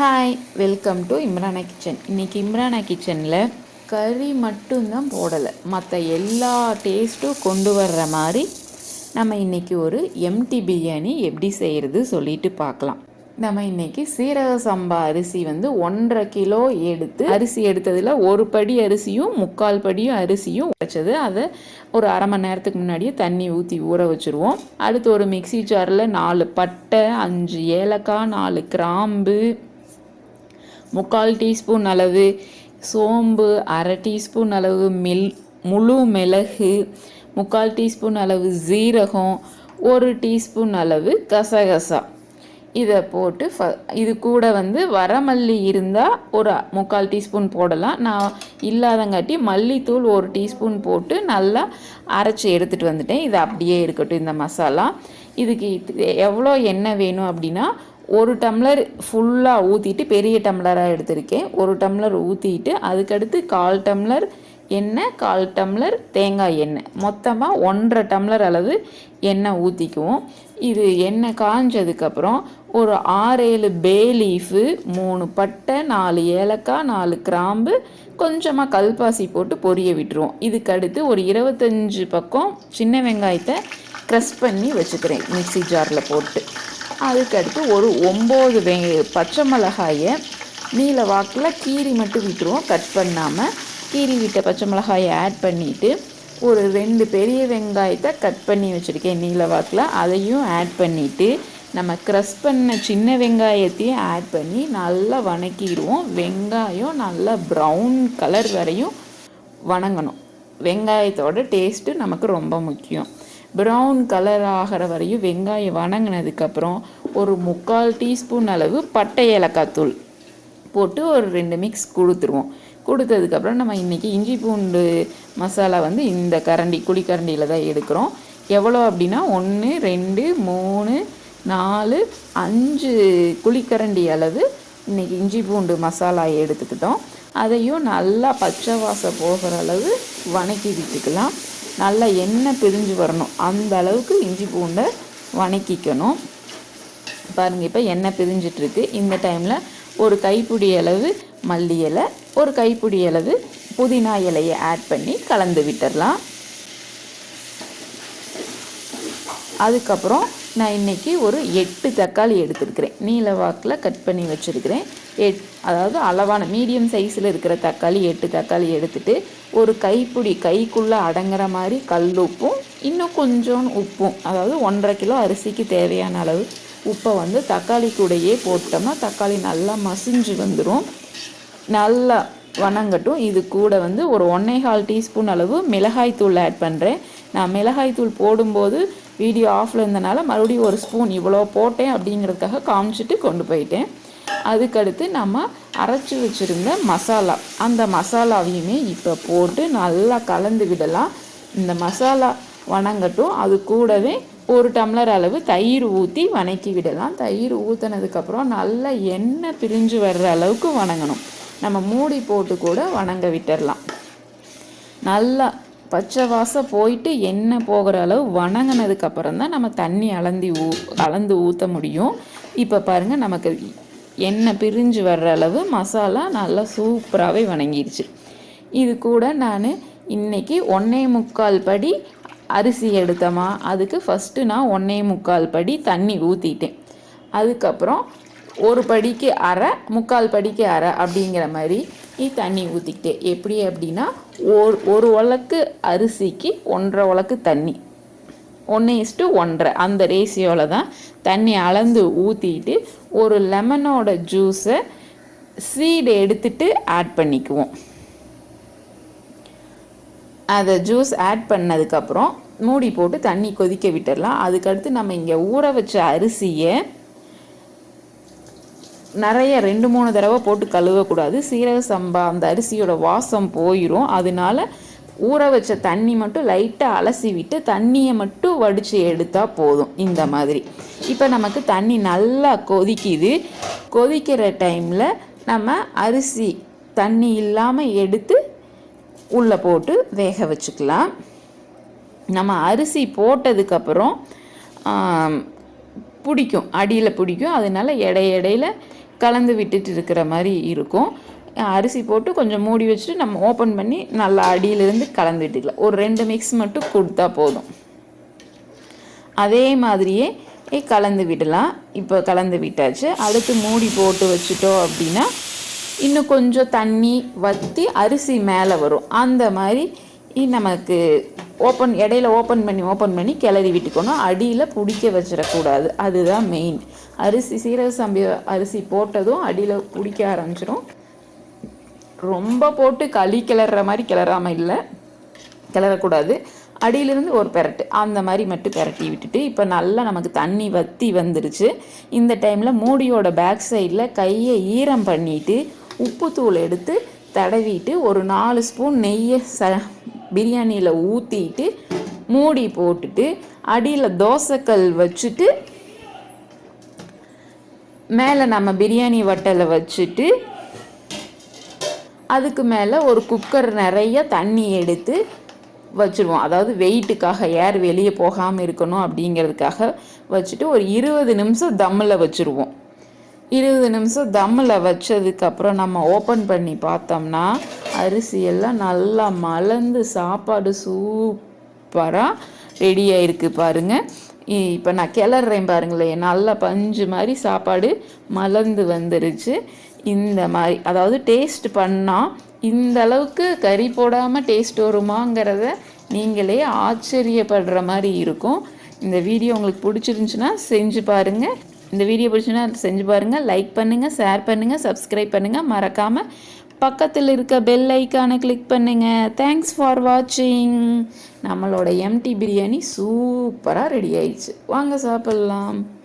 Hi welcome to Imrana kitchen இன்றைக்கி இம்ரானா கிச்சனில் கறி மட்டும்தான் போடலை. மற்ற எல்லா டேஸ்ட்டும் கொண்டு வர்ற மாதிரி நம்ம இன்றைக்கி ஒரு எம்டி பிரியாணி எப்படி செய்கிறது சொல்லிட்டு பார்க்கலாம். நம்ம இன்றைக்கி சீரக சம்பா அரிசி வந்து ஒன்றரை கிலோ எடுத்து அரிசி எடுத்ததில் ஒரு படி அரிசியும் முக்கால் படியும் அரிசியும் உடைச்சது அதை ஒரு அரை மணி நேரத்துக்கு முன்னாடியே தண்ணி ஊற்றி ஊற வச்சுருவோம். அடுத்து ஒரு மிக்ஸி ஜாரில் நாலு பட்டை அஞ்சு ஏலக்காய் நாலு கிராம்பு முக்கால் டீஸ்பூன் அளவு சோம்பு அரை டீஸ்பூன் அளவு மில் முழு மிளகு முக்கால் டீஸ்பூன் அளவு ஜீரகம் ஒரு டீஸ்பூன் அளவு கசகசா. இதை போட்டு ஃப இது கூட வந்து வரமல்லி இருந்தால் ஒரு முக்கால் டீஸ்பூன் போடலாம். நான் இல்லாதங்காட்டி மல்லித்தூள் ஒரு டீஸ்பூன் போட்டு நல்லா அரைச்சி எடுத்துகிட்டு வந்துட்டேன். இது அப்படியே இருக்கட்டும் இந்த மசாலா. இதுக்கு இது எவ்வளோ எண்ணெய் வேணும் அப்படின்னா ஒரு டம்ளர் ஃபுல்லாக ஊற்றிட்டு பெரிய டம்ளராக எடுத்திருக்கேன். ஒரு டம்ளர் ஊற்றிட்டு அதுக்கடுத்து கால் டம்ளர் எண்ணெய் கால் டம்ளர் தேங்காய் எண்ணெய். மொத்தமாக ஒன்றரை டம்ளர் அளவு எண்ணெய் ஊற்றிக்குவோம் இது எண்ணெய் காஞ்சதுக்கப்புறம் ஒரு ஆறேழு பே லீஃபு மூணு பட்டை நாலு ஏலக்காய் நாலு கிராம்பு கொஞ்சமாக கல்பாசி போட்டு பொரிய விட்டுருவோம். இதுக்கடுத்து ஒரு இருபத்தஞ்சி பக்கம் சின்ன வெங்காயத்தை க்ரஷ் பண்ணி வச்சுக்கிறேன் மிக்ஸி ஜாரில் போட்டு. அதுக்கடுத்து ஒரு ஒம்பது வெ பச்சை மிளகாயை நீல வாக்கில் கீரி மட்டும் விட்டுருவோம். கட் பண்ணாமல் கீரி விட்ட பச்சை மிளகாயை ஆட் பண்ணிவிட்டு ஒரு ரெண்டு பெரிய வெங்காயத்தை கட் பண்ணி வச்சுருக்கேன் நீல வாக்கில். அதையும் ஆட் பண்ணிவிட்டு நம்ம க்ரஷ் பண்ண சின்ன வெங்காயத்தையும் ஆட் பண்ணி நல்லா வணக்கிடுவோம். வெங்காயம் நல்லா ப்ரௌன் கலர் வரையும் வணங்கணும். வெங்காயத்தோட டேஸ்ட்டு நமக்கு ரொம்ப முக்கியம். ப்ரௌன் கலர் ஆகிற வரையும் வெங்காயம் வணங்கினதுக்கப்புறம் ஒரு முக்கால் டீஸ்பூன் அளவு பட்டை ஏலக்காய் தூள் போட்டு ஒரு ரெண்டு மிக்ஸ் கொடுத்துருவோம். கொடுத்ததுக்கப்புறம் நம்ம இன்றைக்கி இஞ்சி பூண்டு மசாலா வந்து இந்த கரண்டி குழிக்கரண்டியில் தான் எடுக்கிறோம். எவ்வளோ அப்படின்னா ஒன்று ரெண்டு மூணு நாலு அஞ்சு குழிக்கரண்டி அளவு இன்றைக்கி இஞ்சி பூண்டு மசாலா எடுத்துக்கிட்டோம். அதையும் நல்லா பச்சை வாசம் போகிற அளவு வணக்கி விட்டுக்கலாம். நல்லா எண்ணெய் பிரிஞ்சு வரணும். அந்த அளவுக்கு இஞ்சி பூண்டை வணக்கிக்கணும். பாருங்கள் இப்போ எண்ணெய் பிரிஞ்சிட்ருக்கு இந்த டைமில் ஒரு கைப்பிடி அளவு மல்லி இலை ஒரு கைப்பிடி அளவு புதினா இலையை ஆட் பண்ணி கலந்து விட்டுடலாம் அதுக்கப்புறம் நான் இன்றைக்கி ஒரு எட்டு தக்காளி எடுத்துருக்கிறேன். நீல வாக்கில் கட் பண்ணி வச்சுருக்கிறேன். எட் அதாவது அளவான மீடியம் சைஸில் இருக்கிற தக்காளி எட்டு தக்காளி எடுத்துட்டு ஒரு கைப்பிடி கைக்குள்ளே அடங்குற மாதிரி கல் உப்பும் இன்னும் கொஞ்சம் உப்பும் அதாவது ஒன்றரை கிலோ அரிசிக்கு தேவையான அளவு உப்பை வந்து தக்காளி கூடையே போட்டோம்னா தக்காளி நல்லா மசிஞ்சு வந்துடும் நல்லா வணங்கட்டும். இது கூட வந்து ஒரு ஒன்றே கால் டீஸ்பூன் அளவு மிளகாய் தூள் ஆட் பண்ணுறேன் நான் மிளகாய் தூள் போடும்போது வீடியோ ஆஃபில் இருந்தனால மறுபடியும் ஒரு ஸ்பூன் இவ்வளோ போட்டேன் அப்படிங்கிறதுக்காக காமிச்சிட்டு கொண்டு போயிட்டேன். அதுக்கடுத்து நம்ம அரைச்சி வச்சுருந்த மசாலா. அந்த மசாலாவையுமே இப்போ போட்டு நல்லா கலந்து விடலாம். இந்த மசாலா வணங்கட்டும். அது கூடவே ஒரு டம்ளர் அளவு தயிர் ஊற்றி வணக்கி விடலாம். தயிர் ஊற்றினதுக்கப்புறம் நல்லா எண்ணெய் பிரிஞ்சு வர்ற அளவுக்கு வணங்கணும். நம்ம மூடி போட்டு கூட வணங்க விட்டுடலாம் நல்லா பச்சை வாசம் போயிட்டு எண்ணெய் போகிற அளவு வணங்கினதுக்கப்புறம் தான் நம்ம தண்ணி அலந்தி ஊ கலந்து ஊற்ற முடியும். இப்போ பாருங்கள் நமக்கு எண்ணெய் பிரிஞ்சு வர்ற அளவு மசாலா நல்லா சூப்பராகவே வணங்கிடுச்சு இது கூட நான் இன்றைக்கி ஒன்றே முக்கால் படி அரிசி எடுத்தோமா அதுக்கு ஃபஸ்ட்டு நான் ஒன்றே முக்கால் படி தண்ணி ஊற்றிட்டேன் அதுக்கப்புறம் ஒரு படிக்கு அரை முக்கால் படிக்கு அரை அப்படிங்கிற மாதிரி தண்ணி ஊற்றிக்கிட்டேன் எப்படி அப்படின்னா ஒரு ஒரு உலக்கு அரிசிக்கு ஒன்றரை உலக்கு தண்ணி. ஒன்று இஸ்ட்டு ஒன்றரை. அந்த ரேஷியோவில் தான் தண்ணி அளந்து ஊற்றிட்டு ஒரு லெமனோட ஜூஸை சீடு எடுத்துட்டு ஆட் பண்ணிக்குவோம். அதை ஜூஸ் ஆட் பண்ணதுக்கப்புறம் மூடி போட்டு தண்ணி கொதிக்க விட்டுடலாம் அதுக்கடுத்து நம்ம இங்கே ஊற வச்ச அரிசியை நிறைய ரெண்டு மூணு தடவை போட்டு கழுவக்கூடாது. சீரக சம்பா அந்த அரிசியோட வாசம் போயிடும் அதனால ஊற வச்ச தண்ணி மட்டும் லைட்டாக அலசி விட்டு தண்ணியை மட்டும் வடித்து எடுத்தால் போதும். இந்த மாதிரி. இப்போ நமக்கு தண்ணி நல்லா கொதிக்குது. கொதிக்கிற டைமில் நம்ம அரிசி தண்ணி இல்லாமல் எடுத்து உள்ளே போட்டு வேக வச்சுக்கலாம். நம்ம அரிசி போட்டதுக்கப்புறம் பிடிக்கும். அடியில் பிடிக்கும். அதனால இடை இடையில கலந்து விட்டுட்டு இருக்கிற மாதிரி இருக்கும். அரிசி போட்டு கொஞ்சம் மூடி வச்சுட்டு நம்ம ஓப்பன் பண்ணி நல்லா அடியிலிருந்து கலந்து விட்டுக்கலாம் ஒரு ரெண்டு மிக்ஸ் மட்டும் கொடுத்தா போதும். அதே மாதிரியே கலந்து விடலாம். இப்போ கலந்து விட்டாச்சு. அடுத்து மூடி போட்டு வச்சுட்டோம் அப்படின்னா இன்னும் கொஞ்சம் தண்ணி வற்றி அரிசி மேலே வரும். அந்த மாதிரி நமக்கு ஓப்பன் இடையில ஓப்பன் பண்ணி ஓப்பன் பண்ணி கிளறி விட்டுக்கணும். அடியில் பிடிக்க வச்சிடக்கூடாது. அதுதான் மெயின் அரிசி சீரக சம்பி அரிசி போட்டதும் அடியில் பிடிக்க ஆரம்பிச்சிடும் ரொம்ப போட்டு களி கிளற மாதிரி கிளறாமல் இல்லை. கிளறக்கூடாது. அடியிலிருந்து ஒரு பெரட்டு. அந்த மாதிரி மட்டும் பெரட்டி விட்டுட்டு இப்போ நல்லா நமக்கு தண்ணி வற்றி வந்துருச்சு. இந்த டைமில் மூடியோட பேக் சைடில் கையை ஈரம் பண்ணிவிட்டு உப்புத்தூள் எடுத்து தடவிட்டு ஒரு நாலு ஸ்பூன் நெய்யை ச பிரியாணியில் ஊற்றிட்டு மூடி போட்டுட்டு அடியில் தோசைக்கல் வச்சுட்டு மேலே நம்ம பிரியாணி வட்டலை வச்சுட்டு அதுக்கு மேலே ஒரு குக்கர் நிறைய தண்ணி எடுத்து வச்சுருவோம். அதாவது வெயிட்டுக்காக ஏர் வெளியே போகாமல் இருக்கணும் அப்படிங்கிறதுக்காக வச்சுட்டு ஒரு இருபது நிமிஷம் தம்மில் வச்சுருவோம். இருபது நிமிஷம் தம்மில் வச்சதுக்கப்புறம் நம்ம ஓப்பன் பண்ணி பார்த்தோம்னா அரிசி எல்லாம் நல்லா மலர்ந்து சாப்பாடு சூப்பராக ரெடி ஆகிருக்கு பாருங்கள் இப்போ நான் கிளறேன் பாருங்களேன். நல்லா பஞ்சு மாதிரி சாப்பாடு மலர்ந்து வந்துருச்சு. இந்த மாதிரி அதாவது டேஸ்ட் பண்ணால் இந்த அளவுக்கு கறி போடாமல் டேஸ்ட் வருமாங்கிறத நீங்களே ஆச்சரியப்படுற மாதிரி இருக்கும். இந்த வீடியோ உங்களுக்கு பிடிச்சிருந்துச்சுன்னா செஞ்சு பாருங்கள் இந்த வீடியோ பிடிச்சுன்னா செஞ்சு பாருங்கள் லைக் பண்ணுங்கள் ஷேர் பண்ணுங்கள் சப்ஸ்கிரைப் பண்ணுங்கள் மறக்காமல் பக்கத்தில் இருக்க பெல் ஐக்கானை கிளிக் பண்ணுங்கள் தேங்க்ஸ் ஃபார் வாட்சிங் நம்மளோட எம்டி பிரியாணி சூப்பராக ரெடி ஆயிடுச்சு. வாங்க சாப்பிட்லாம்.